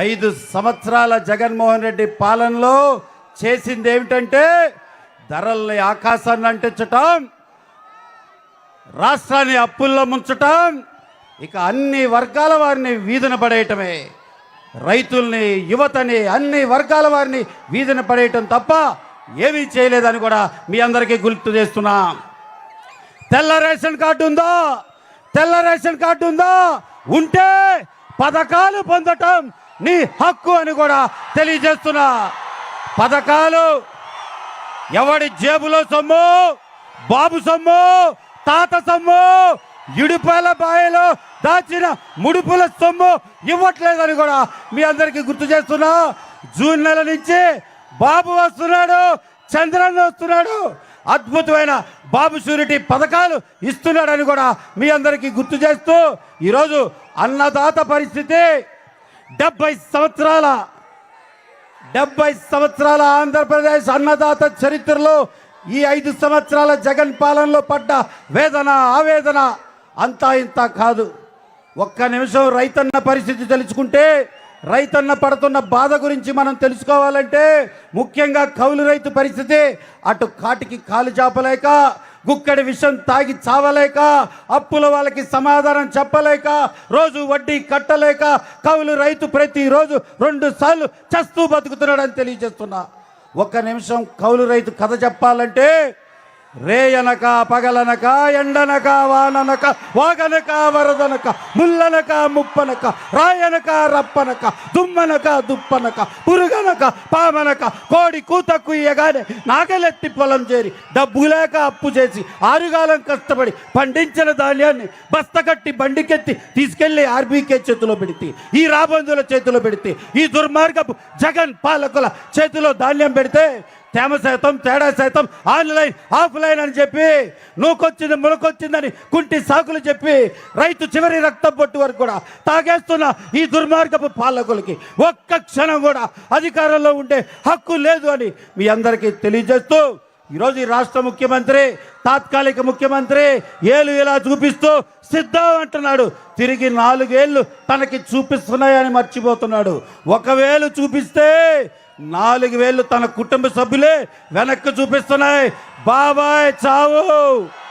ఐదు సంవత్సరాల జగన్మోహన్ రెడ్డి పాలనలో చేసింది ఏమిటంటే ధరల్ని ఆకాశాన్ని అంటించటం రాష్ట్రాన్ని అప్పుల్లో ముంచటం ఇక అన్ని వర్గాల వారిని వీధిన పడేయటమే. రైతుల్ని యువతని అన్ని వర్గాల వారిని వీధిన పడేయటం తప్ప ఏమీ చేయలేదని కూడా మీ అందరికీ గుర్తు చేస్తున్నాం. తెల్ల రేషన్ కార్డు ఉందా? తెల్ల రేషన్ కార్డు ఉందా? ఉంటే పథకాలు పొందటం నీ హక్కు అని కూడా తెలియజేస్తున్నా. పథకాలు ఎవడి జేబులో సొమ్ము బాబు సొమ్ము తాత సొమ్ము ఇడుపాల బాయలో దాచిన ముడుపుల సొమ్ము ఇవ్వట్లేదని కూడా మీ అందరికీ గుర్తు చేస్తున్నా. జూన్ నెల నుంచి బాబు వస్తున్నాడు చంద్రన్న వస్తున్నాడు. అద్భుతమైన బాబు షూరిటీ పథకాలు ఇస్తున్నాడని కూడా మీ అందరికీ గుర్తు చేస్తూ ఈరోజు అన్నదాత పరిస్థితి డెబ్బై సంవత్సరాల డెబ్బై సంవత్సరాల ఆంధ్రప్రదేశ్ అన్నదాత చరిత్రలో ఈ ఐదు సంవత్సరాల జగన్ పాలనలో పడ్డ వేదన ఆవేదన అంతా ఇంత కాదు. ఒక్క నిమిషం రైతన్న పరిస్థితి తెలుసుకుంటే రైతన్న పడుతున్న బాధ గురించి మనం తెలుసుకోవాలంటే ముఖ్యంగా కౌలు రైతు పరిస్థితి. అటు కాటికి కాలు చాపలేక గుక్కడి విషం తాగి చావలేక అప్పుల వాళ్ళకి సమాధానం చెప్పలేక రోజు వడ్డీ కట్టలేక కౌలు రైతు ప్రతిరోజు రెండు సార్లు చస్తూ బతుకుతున్నాడని తెలియజేస్తున్నా. ఒక్క నిమిషం కౌలు రైతు కథ చెప్పాలంటే రేయనక పగలనక ఎండనక వాననక వాగనక వరదనక ముల్లనక ముప్పనక రాయనక రప్పనక దుమ్మనక దుప్పనక పురుగనక పామనక కోడి కూత ఇయ్యగానే నాగలెత్తి పొలం చేరి డబ్బు లేక అప్పు చేసి ఆరుగాలం కష్టపడి పండించిన ధాన్యాన్ని బస్తకట్టి బండికెత్తి తీసుకెళ్ళి ఆర్బీకే చేతిలో పెడితే ఈ రాబందుల చేతిలో పెడితే ఈ దుర్మార్గపు జగన్ పాలకుల చేతిలో ధాన్యం పెడితే తేమ శాతం తేడా శాతం ఆన్లైన్ ఆఫ్లైన్ అని చెప్పి నూకొచ్చింది ములకొచ్చిందని కుంటి సాకులు చెప్పి రైతు చివరి రక్తం పొట్టు వరకు కూడా తాగేస్తున్న ఈ దుర్మార్గపు పాలకులకి ఒక్క క్షణం కూడా అధికారంలో ఉండే హక్కు లేదు అని మీ అందరికీ తెలియజేస్తూ ఈరోజు ఈ రాష్ట్ర ముఖ్యమంత్రి తాత్కాలిక ముఖ్యమంత్రి ఏలు ఇలా చూపిస్తూ సిద్ధం అంటున్నాడు. తిరిగి నాలుగేళ్ళు తనకి చూపిస్తున్నాయని మర్చిపోతున్నాడు. ఒకవేళ చూపిస్తే నాలుగు వేలు తన కుటుంబ సభ్యులే వెనక్కి చూపిస్తున్నాయి. బాబాయ్ చావు.